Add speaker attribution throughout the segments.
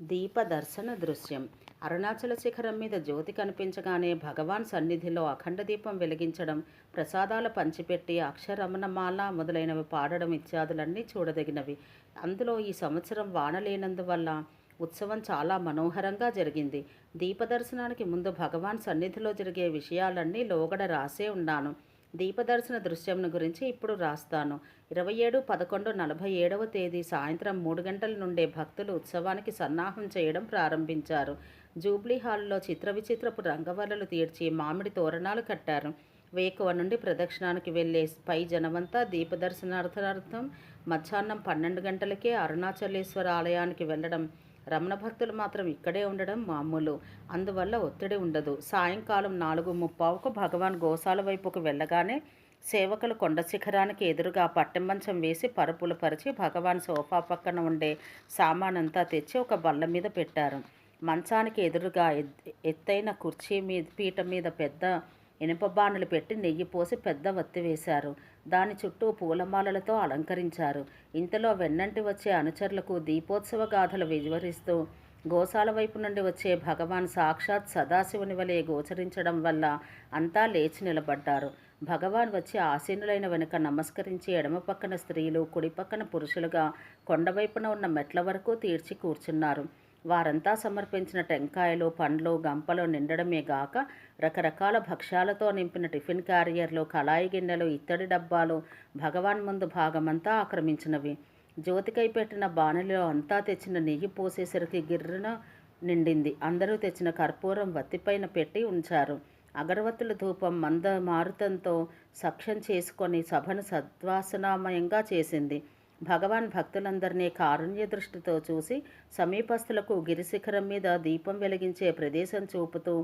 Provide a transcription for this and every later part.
Speaker 1: దీప దర్శన దృశ్యం. అరుణాచల శిఖరం మీద జ్యోతి కనిపించగానే భగవాన్ సన్నిధిలో అఖండ దీపం వెలిగించడం ప్రసాదాలు పంచిపెట్టి అక్షరమణమాల మొదలైనవి పాడడం ఇత్యాదులన్నీ చూడదగినవి. అందులో ఈ సంవత్సరం వానలేనందువల్ల ఉత్సవం చాలా మనోహరంగా జరిగింది. దీపదర్శనానికి ముందు భగవాన్ సన్నిధిలో జరిగే విషయాలన్నీ లోగడ రాసే ఉన్నాను. దీపదర్శన దృశ్యంను గురించి ఇప్పుడు రాస్తాను. ఇరవై ఏడు పదకొండు నలభై ఏడవ తేదీ సాయంత్రం మూడు గంటల నుండే భక్తులు ఉత్సవానికి సన్నాహం చేయడం ప్రారంభించారు. జూబ్లీ హాల్లో చిత్ర విచిత్రపు రంగవల్లలు తీర్చి మామిడి తోరణాలు కట్టారు. వేకువ నుండి ప్రదక్షిణానికి వెళ్ళే పై జనమంతా దీపదర్శనార్థార్థం మధ్యాహ్నం పన్నెండు గంటలకే అరుణాచలేశ్వర ఆలయానికి వెళ్ళడం రమణ భక్తులు మాత్రం ఇక్కడే ఉండడం మామూలు. అందువల్ల ఒత్తిడి ఉండదు. సాయంకాలం నాలుగు ముప్పావుకు భగవాన్ గోశాల వైపుకు వెళ్ళగానే సేవకులు కొండ శిఖరానికి ఎదురుగా పట్టెమంచం వేసి పరుపులు పరిచి భగవాన్ సోఫా పక్కన ఉండే సామానంతా తెచ్చి ఒక బల్ల మీద పెట్టారు. మంచానికి ఎదురుగా ఎత్తైన కుర్చీ మీద పీట మీద పెద్ద ఇనుప బాణలు పెట్టి నెయ్యి పోసి పెద్ద వత్తి వేశారు. దాని చుట్టూ పూలమాలలతో అలంకరించారు. ఇంతలో వెన్నంటి వచ్చే అనుచరులకు దీపోత్సవ గాథలు వివరిస్తూ గోశాల వైపు నుండి వచ్చే భగవాన్ సాక్షాత్ సదాశివుని వలె గోచరించడం వల్ల అంతా లేచి నిలబడ్డారు. భగవాన్ వచ్చి ఆసీనులైన వెనుక నమస్కరించి ఎడమ పక్కన స్త్రీలు కుడి పక్కన పురుషులుగా కొండవైపున ఉన్న మెట్ల వరకు తీర్చి కూర్చున్నారు. వారంతా సమర్పించిన టెంకాయలు పండ్లు గంపలు నిండడమే గాక రకరకాల భక్ష్యాలతో నింపిన టిఫిన్ క్యారియర్లు కళాయి గిన్నెలు ఇత్తడి డబ్బాలు భగవాన్ ముందు భాగమంతా ఆక్రమించినవి. జ్యోతికై పెట్టిన బాణలిలో అంతా తెచ్చిన నెయ్యి పోసేసరికి గిర్రున నిండింది. అందరూ తెచ్చిన కర్పూరం వత్తిపైన పెట్టి ఉంచారు. అగరవత్తుల ధూపం మంద మారుతంతో సఖ్యం చేసుకొని సభను సద్వాసనామయంగా చేసింది. భగవాన్ భక్తులందరినీ కారుణ్య దృష్టితో చూసి సమీపస్థులకు గిరిశిఖరం మీద దీపం వెలిగించే ప్రదేశం చూపుతూ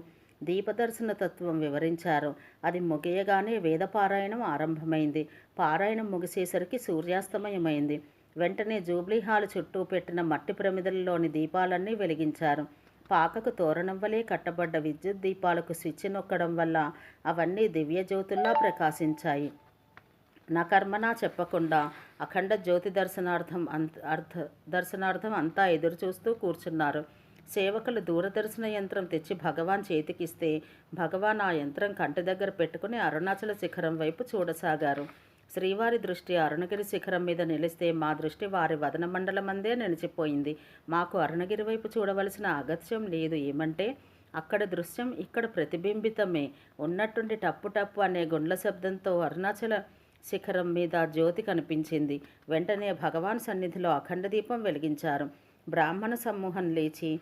Speaker 1: దీపదర్శన తత్వం వివరించారు. అది ముగియగానే వేదపారాయణం ఆరంభమైంది. పారాయణం ముగిసేసరికి సూర్యాస్తమయమైంది. వెంటనే జూబ్లీ హాల్ చుట్టూ పెట్టిన మట్టి ప్రమిదలలోని దీపాలన్నీ వెలిగించారు. పాకకు తోరణం వలె కట్టబడ్డ విద్యుత్ దీపాలకు స్విచ్ నొక్కడం వల్ల అవన్నీ దివ్యజ్యోతుల్లా ప్రకాశించాయి. నా కర్మనా చెప్పకుండా అఖండ జ్యోతి దర్శనార్థం అంత అర్థ దర్శనార్థం అంతా ఎదురు చూస్తూ కూర్చున్నారు. సేవకులు దూరదర్శన యంత్రం తెచ్చి భగవాన్ చేతికిస్తే భగవాన్ ఆ యంత్రం కంటి దగ్గర పెట్టుకుని అరుణాచల శిఖరం వైపు చూడసాగారు. శ్రీవారి దృష్టి అరుణగిరి శిఖరం మీద నిలిస్తే మా దృష్టి వారి వదన మండలమందే నిలిచిపోయింది. మాకు అరుణగిరి వైపు చూడవలసిన అగత్యం లేదు. ఏమంటే అక్కడ దృశ్యం ఇక్కడ ప్రతిబింబితమే. ఉన్నట్టుండి టప్పు టప్పు అనే గుండ్ల శబ్దంతో అరుణాచల శిఖరం మీద జ్యోతి కనిపించింది. వెంటనే భగవాన్ సన్నిధిలో అఖండ దీపం వెలిగించారు. బ్రాహ్మణ సమూహం లేచి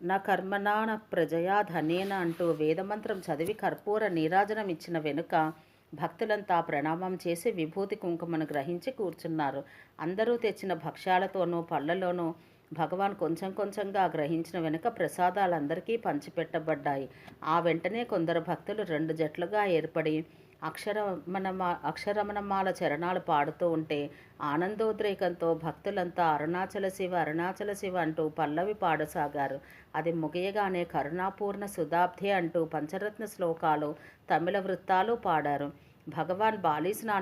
Speaker 1: నా కర్మణాన ప్రజయా ధనేన అంటూ వేదమంత్రం చదివి కర్పూర నీరాజనం ఇచ్చిన వెనుక భక్తులంతా ప్రణామం చేసి విభూతి కుంకుమను గ్రహించి కూర్చున్నారు. అందరూ తెచ్చిన భక్ష్యాలతోనూ పళ్ళలోనూ భగవాన్ కొంచెం కొంచెంగా గ్రహించిన వెనుక ప్రసాదాలందరికీ పంచిపెట్టబడ్డాయి. ఆ వెంటనే కొందరు భక్తులు రెండు జట్లుగా ఏర్పడి అక్షరమణమా అక్షరమణమాల చరణాలు పాడుతూ ఉంటే ఆనందోద్రేకంతో భక్తులంతా అరుణాచల శివ అరుణాచల శివ అంటూ పల్లవి పాడసాగారు. అది ముగియగానే కరుణాపూర్ణ సుధాబ్ధి అంటూ పంచరత్న శ్లోకాలు తమిళ వృత్తాలు పాడారు. భగవాన్ బాలీసును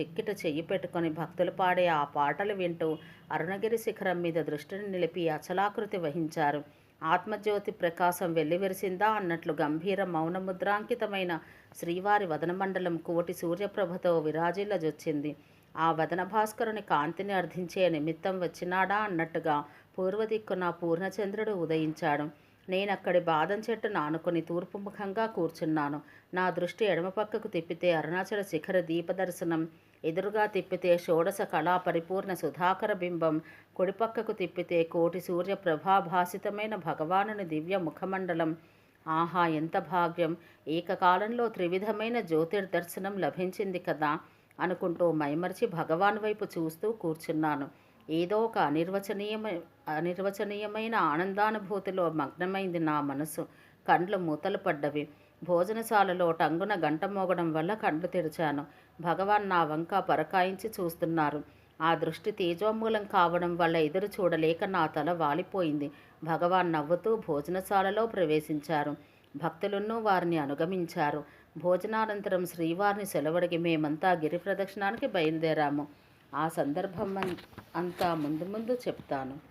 Speaker 1: చెక్కిట చెయ్యి పెట్టుకొని భక్తులు పాడే ఆ పాటలు వింటూ అరుణగిరి శిఖరం మీద దృష్టిని నిలిపి అచలాకృతి వహించారు. ఆత్మజ్యోతి ప్రకాశం వెల్లివిరిసిందా అన్నట్లు గంభీర మౌనముద్రాంకితమైన శ్రీవారి వదనమండలం కోటి సూర్యప్రభతో విరాజిల్లజొచ్చింది. ఆ వదన భాస్కరుని కాంతిని అర్థించే నిమిత్తం వచ్చినాడా అన్నట్టుగా పూర్వదిక్కున పూర్ణచంద్రుడు ఉదయించాడు. నేనక్కడి బాదం చెట్టు నానుకుని తూర్పు ముఖంగా కూర్చున్నాను. నా దృష్టి ఎడమపక్కకు తిప్పితే అరుణాచల శిఖర దీపదర్శనం ఎదురుగా తిప్పితే షోడశ కళా పరిపూర్ణ సుధాకర బింబం కుడిపక్కకు తిప్పితే కోటి సూర్య ప్రభాభాసితమైన భగవానుని దివ్య ముఖమండలం. ఆహా ఎంత భాగ్యం! ఏకకాలంలో త్రివిధమైన జ్యోతిర్దర్శనం లభించింది కదా! అనుకుంటూ మైమర్చి భగవాన్ వైపు చూస్తూ కూర్చున్నాను. ఏదో ఒక అనిర్వచనీయమ అనిర్వచనీయమైన ఆనందానుభూతిలో మగ్నమైంది నా మనసు. కండ్లు మూతలు పడ్డవి. భోజనశాలలో టంగున గంట మోగడం వల్ల కండ్లు తెరిచాను. భగవాన్ నా వంక పరకాయించి చూస్తున్నారు. ఆ దృష్టి తేజోమూలం కావడం వల్ల ఎదురు చూడలేక నా తల వాలిపోయింది. భగవాన్ నవ్వుతూ భోజనశాలలో ప్రవేశించారు. భక్తులను వారిని అనుగమించారు. భోజనానంతరం శ్రీవారిని సెలవడిగి మేమంతా గిరి ప్రదక్షిణానికి బయలుదేరాము. ఆ సందర్భం అంతా ముందు ముందు చెప్తాను.